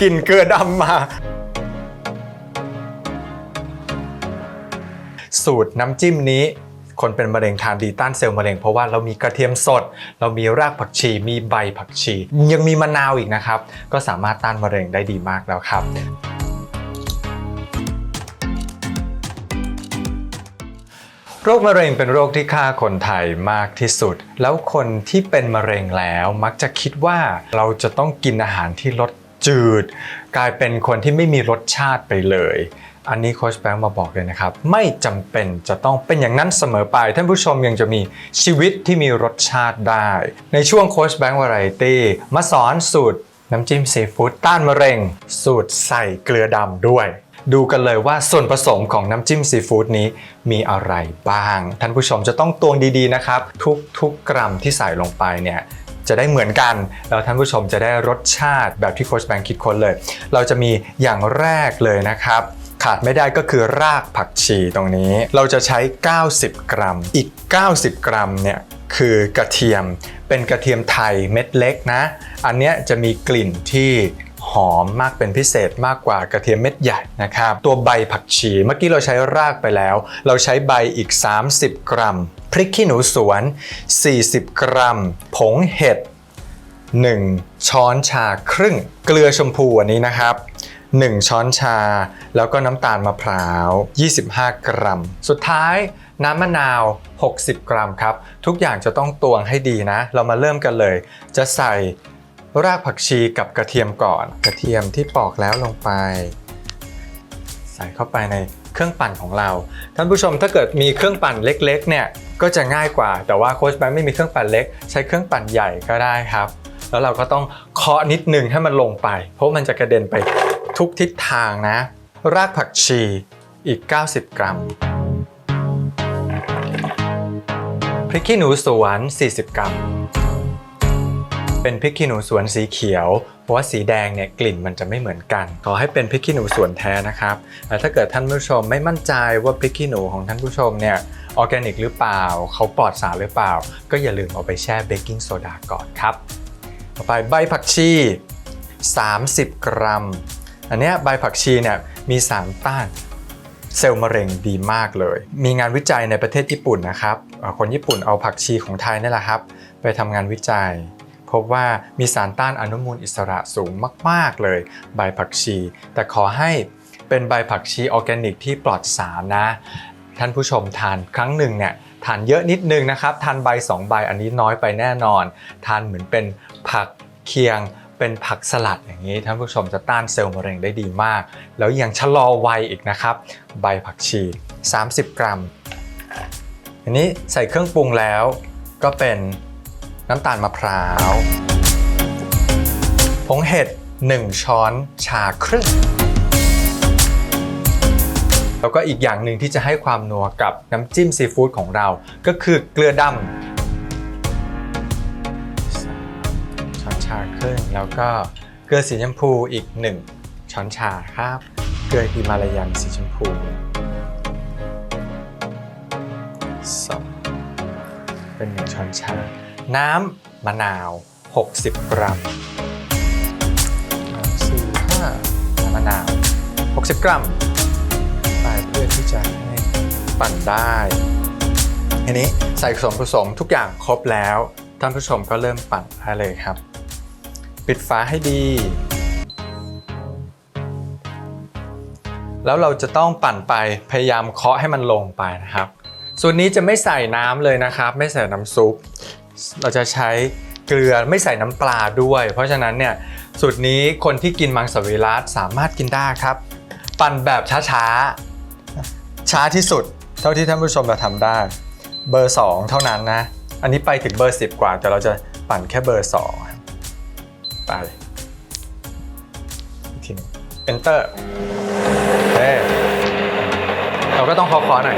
กลิ่นเกลือดำมา สูตรน้ำจิ้มนี้ คนเป็นมะเร็งทานดีต้านเซลล์มะเร็งเพราะว่าเรามีกระเทียมสด เรามีรากผักชี มีใบผักชี ยังมีมะนาวอีกนะครับ ก็สามารถต้านมะเร็งได้ดีมากแล้วครับ โรคมะเร็งเป็นโรคที่ฆ่าคนไทยมากที่สุด แล้วคนที่เป็นมะเร็งแล้วมักจะคิดว่าเราจะต้องกินอาหารที่รสจืด กลายเป็นคนที่ไม่มีรสชาติไปเลย อันนี้โค้ชแบงค์มาบอกเลยนะครับ ไม่จำเป็นจะต้องเป็นอย่างนั้นเสมอไป ท่านผู้ชมยังจะมีชีวิตที่มีรสชาติได้ ในช่วงโค้ชแบงค์วาไรตี้มาสอนสูตรน้ำจิ้มซีฟู้ดต้านมะเร็ง สูตรใส่เกลือดำด้วย ดูกันเลยว่าส่วนผสมของน้ำจิ้มซีฟู้ดนี้มีอะไรบ้าง ท่านผู้ชมจะต้องตวงดีๆนะครับ ทุกๆกกรัมที่ใส่ลงไปเนี่ยจะได้เหมือนกัน แล้วท่านผู้ชมจะได้รสชาติแบบที่โค้ชแบงค์คิดค้นเลย เราจะมีอย่างแรกเลยนะครับ ขาดไม่ได้ก็คือรากผักชีตรงนี้ เราจะใช้ 90 กรัม อีก 90 กรัมเนี่ยคือกระเทียม เป็นกระเทียมไทยเม็ดเล็กนะ อันเนี้ยจะมีกลิ่นที่ หอมมากเป็นพิเศษมากกว่ากระเทียมเม็ดใหญ่นะครับ ตัวใบผักชีเมื่อกี้เราใช้รากไปแล้ว เราใช้ใบอีก 30 กรัม พริกขี้หนูสวน 40 กรัม ผงเห็ด 1 ช้อนชาครึ่ง เกลือชมพูอันนี้นะครับ1 ช้อนชา แล้วก็น้ำตาลมะพร้าว 25 กรัม สุดท้ายน้ำมะนาว 60 กรัมครับ ทุกอย่างจะต้องตวงให้ดีนะ เรามาเริ่มกันเลย จะใส่ รากผักชีกับกระเทียมก่อน กระเทียมที่ปอกแล้วลงไป ใส่เข้าไปในเครื่องปั่นของเรา ท่านผู้ชมถ้าเกิดมีเครื่องปั่นเล็กๆ เนี่ยก็จะง่ายกว่า แต่ว่าโค้ชแบงค์ไม่มีเครื่องปั่นเล็ก ใช้เครื่องปั่นใหญ่ก็ได้ครับ แล้วเราก็ต้องเคาะนิดนึงให้มันลงไป เพราะมันจะกระเด็นไปทุกทิศทางนะ รากผักชีอีก 90 กรัมพริกขี้หนูสวน 40 กรัม เป็นพริกขี้หนูสวนสีเขียว เพราะว่าสีแดงเนี่ยกลิ่นมันจะไม่เหมือนกัน ขอให้เป็นพริกขี้หนูสวนแท้นะครับแต่ถ้าเกิดท่านผู้ชมไม่มั่นใจว่าพริกขี้หนูของท่านผู้ชมเนี่ยออร์แกนิกหรือเปล่า เขาปลอดสารหรือเปล่า ก็อย่าลืมเอาไปแช่เบกกิ้งโซดาก่อนครับ ต่อไปใบผักชี 30 กรัม อันนี้ใบผักชีเนี่ยมีสารต้านเซลล์มะเร็งดีมากเลย มีงานวิจัยในประเทศญี่ปุ่นนะครับ คนญี่ปุ่นเอาผักชีของไทยนี่แหละครับ ไปทำงานวิจัย พบว่ามีสารต้านอนุมูลอิสระสูงมาก ๆ เลย ใบผักชี แต่ขอให้เป็นใบผักชีออร์แกนิกที่ปลอดสารนะ ท่านผู้ชมทานครั้งหนึ่งเนี่ยทานเยอะนิดนึงนะครับ ทานใบ 2 ใบอันนี้น้อยไปแน่นอน ทานเหมือนเป็นผักเคียงเป็นผักสลัดอย่างนี้ท่านผู้ชมจะต้านเซลล์มะเร็งได้ดีมาก แล้วยังชะลอวัยอีกนะครับ ใบผักชี 30 กรัม อันนี้ใส่เครื่องปรุงแล้วก็เป็น น้ำตาลมะพร้าวผงเห็ด 1 ช้อนชาครึ่ง แล้วก็อีกอย่างหนึ่งที่จะให้ความนัวกับน้ำจิ้มซีฟู้ดของเรา ก็คือเกลือดำช้อนชาครึ่ง แล้วก็เกลือสีชมพูอีก 1 ช้อนชาครับ เกลือฮิมาลายันสีชมพูสองเป็น1ช้อนชา น้ำมะนาว 60 กรัมสี่ห้าน้ำมะนาว 60 กรัมไปเพื่อที่จะให้ปั่นได้ทีนี้ใส่ส่วนผสมทุกอย่างครบแล้วท่านผู้ชมก็เริ่มปั่นได้เลยครับ ปิดฝาให้ดี แล้วเราจะต้องปั่นไปพยายามเคาะให้มันลงไปนะครับ ส่วนนี้จะไม่ใส่น้ำเลยนะครับ ไม่ใส่น้ำซุป เราจะใช้เกลือไม่ใส่น้ำปลาด้วย เพราะฉะนั้นเนี่ยสูตรนี้คนที่กินมังสวิรัตสามารถกินได้ครับ ปั่นแบบช้าๆ ช้าที่สุด เท่าที่ท่านผู้ชมจะทำได้ เบอร์ 2 เท่านั้นนะ อันนี้ไปถึงเบอร์ 10 กว่า แต่เราจะปั่นแค่เบอร์ 2 ไปทีนึง enter เเราก็ต้องเคาะๆหน่อย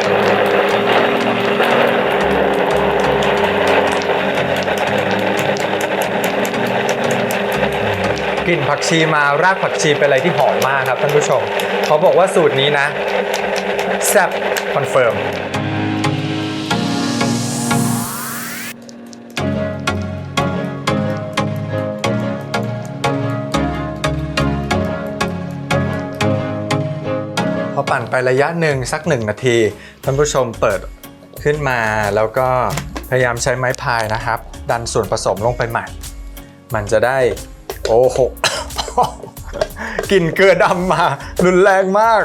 กลิ่นผักชีมารากผักชีเป็นอะไรที่หอมมากครับท่านผู้ชม เขาบอกว่าสูตรนี้นะแซ่บคอนเฟิร์มพอปั่นไประยะหนึ่งสักหนึ่งนาที ท่านผู้ชมเปิดขึ้นมาแล้วก็พยายามใช้ไม้พายนะครับ ดันส่วนผสมลงไปใหม่ มันจะได้ โอ้โหกลิ่นเกลือดำมารุนแรงมาก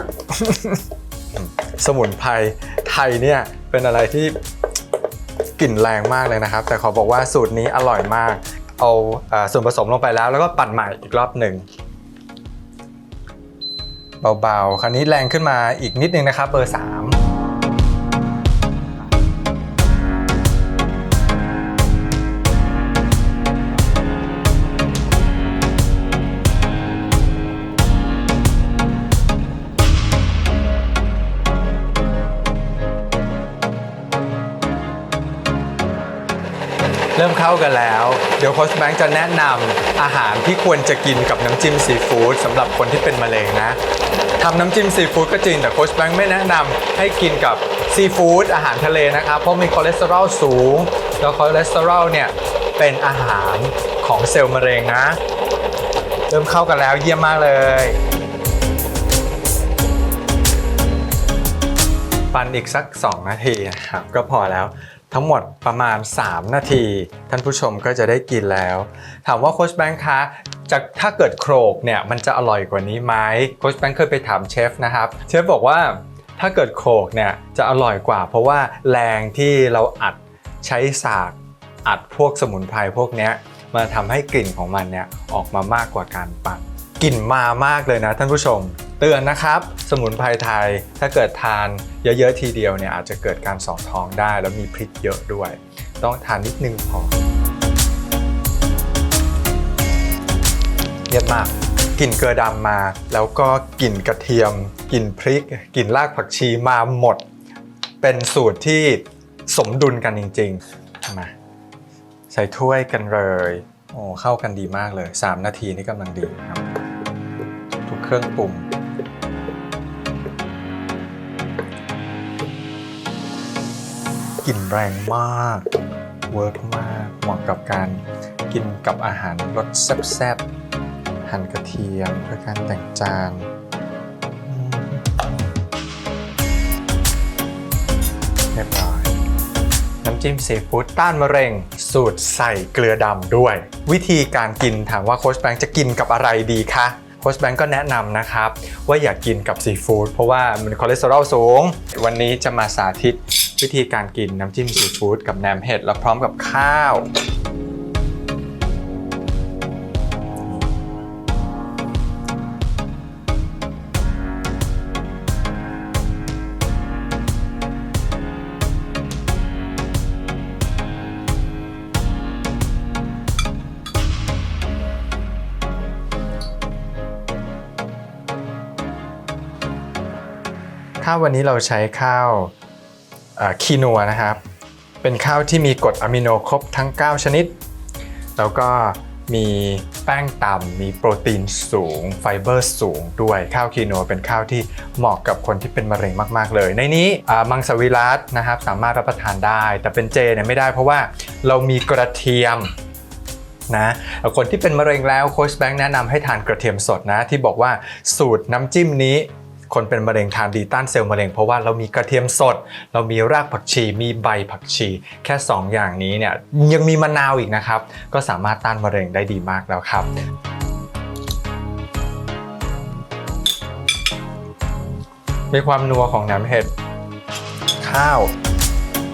สมุนไพรไทยเนี่ยเป็นอะไรที่กลิ่นแรงมากเลยนะครับ แต่ขอบอกว่าสูตรนี้อร่อยมาก เอาส่วนผสมลงไปแล้ว แล้วก็ปั่นใหม่อีกรอบหนึ่งเบาๆ คราวนี้แรงขึ้นมาอีกนิดนึงนะครับ เบอร์3 เริ่มเข้ากันแล้ว เดี๋ยวโค้ชแบงค์จะแนะนำอาหารที่ควรจะกินกับน้ำจิ้มซีฟู้ดสำหรับคนที่เป็นมะเร็งนะทำน้ำจิ้มซีฟู้ดก็จริงแต่โค้ชแบงค์ไม่แนะนำให้กินกับซีฟู้ดอาหารทะเลนะครับ เพราะมีคอเลสเตอรอลสูง แล้วคอเลสเตอรอลเนี่ยเป็นอาหารของเซลล์มะเร็งนะ เริ่มเข้ากันแล้วเยี่ยมมากเลยปั่นอีกสัก 2 นาทีนะครับก็พอแล้ว ทั้งหมดประมาณ 3 นาที ท่านผู้ชมก็จะได้กินแล้ว ถามว่าโค้ชแบงค์คะจะถ้าเกิดโครกเนี่ยมันจะอร่อยกว่านี้ไหมโค้ชแบงค์เคยไปถามเชฟนะครับ เชฟบอกว่าถ้าเกิดโครกเนี่ยจะอร่อยกว่า เพราะว่าแรงที่เราอัดใช้สากอัดพวกสมุนไพรพวกเนี้ยมาทำให้กลิ่นของมันเนี่ยออกมามากกว่าการปั่นกลิ่นมามากเลยนะท่านผู้ชม เตือนนะครับ สมุนไพรไทยถ้าเกิดทานเยอะๆทีเดียวเนี่ยอาจจะเกิดการสองท้องได้ แล้วมีพริกเยอะด้วย ต้องทานนิดนึงพอเยี่ยมมากกลิ่นเกลือดำมา แล้วก็กลิ่นกระเทียมกลิ่นพริกกลิ่นรากผักชีมาหมด เป็นสูตรที่สมดุลกันจริงๆมาใส่ถ้วยกันเลยโอ้เข้ากันดีมากเลย 3 นาทีนี่กำลังดีครับ ทุกเครื่องปรุง ลิ่นแรงมากเวิร์กมากเหมาะกับการกินกับอาหารรสแซ่บๆหั่นกระเทียมเพื่อการแต่งจานเรียบร้อยน้ำจิ้มซีฟู้ดต้านมะเร็ง สูตรใส่เกลือดำด้วย วิธีการกินถามว่าโค้ชแบงค์จะกินกับอะไรดีคะโค้ชแบงค์ก็แนะนำนะครับ ว่าอย่ากกินกับซีฟู้ดเพราะว่ามันคอเลสเตอรอลสูง วันนี้จะมาสาธิต วิธีการกินน้ำจิ้มซีฟู้ดกับแหนมเห็ดแล้วพร้อมกับข้าว ข้าววันนี้เราใช้ข้าว คีนัวนะครับ เป็นข้าวที่มีกรดอะมิโนครบทั้ง 9 ชนิด แล้วก็มีแป้งต่ำมีโปรตีนสูง ไฟเบอร์สูงด้วยข้าวคีนัวเป็นข้าวที่เหมาะกับคนที่เป็นมะเร็งมาก ๆ เลย ในนี้มังสวิรัตนะครับสามารถรับประทานได้ แต่เป็นเจเนี่ยไม่ได้เพราะว่าเรามีกระเทียมนะคนที่เป็นมะเร็งแล้วโค้ชแบงค์แนะนำให้ทานกระเทียมสดนะ ที่บอกว่าสูตรน้ำจิ้มนี้ คนเป็นมะเร็งทานดีต้านเซลล์มะเร็งเพราะว่าเรามีกระเทียมสด เรามีรากผักชี มีใบผักชี แค่ 2 อย่างนี้เนี่ยยังมีมะนาวอีกนะครับ ก็สามารถต้านมะเร็งได้ดีมากแล้วครับมีความนัวของน้ำเห็ด ข้าว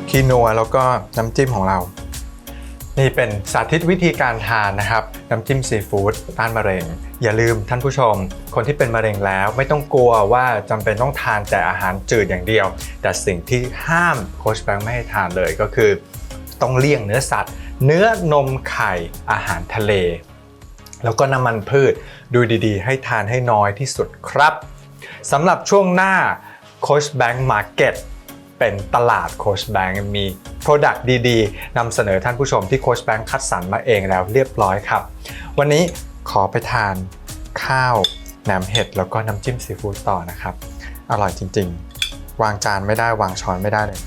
คีนัวแล้วก็น้ำจิ้มของเรา นี่เป็นสาธิตวิธีการทานนะครับน้ำจิ้มซีฟู้ดต้านมะเร็ง อย่าลืมท่านผู้ชม คนที่เป็นมะเร็งแล้วไม่ต้องกลัวว่าจำเป็นต้องทานแต่อาหารจืดอย่างเดียว แต่สิ่งที่ห้ามโค้ชแบงค์ไม่ให้ทานเลยก็คือ ต้องเลี่ยงเนื้อสัตว์ เนื้อนมไข่อาหารทะเล แล้วก็น้ำมันพืชดูดีๆ ให้ทานให้น้อยที่สุดครับสำหรับช่วงหน้าโค้ชแบงค์มาร์เก็ต เป็นตลาดโคชแบงค์มี Product ดีๆนำเสนอท่านผู้ชมที่โคชแบงค์คัดสรรมาเองแล้วเรียบร้อยครับ วันนี้ขอไปทานข้าวแหนมเห็ดแล้วก็น้ำจิ้มซีฟู้ดต่อนะครับ อร่อยจริงๆ วางจานไม่ได้วางช้อนไม่ได้เลย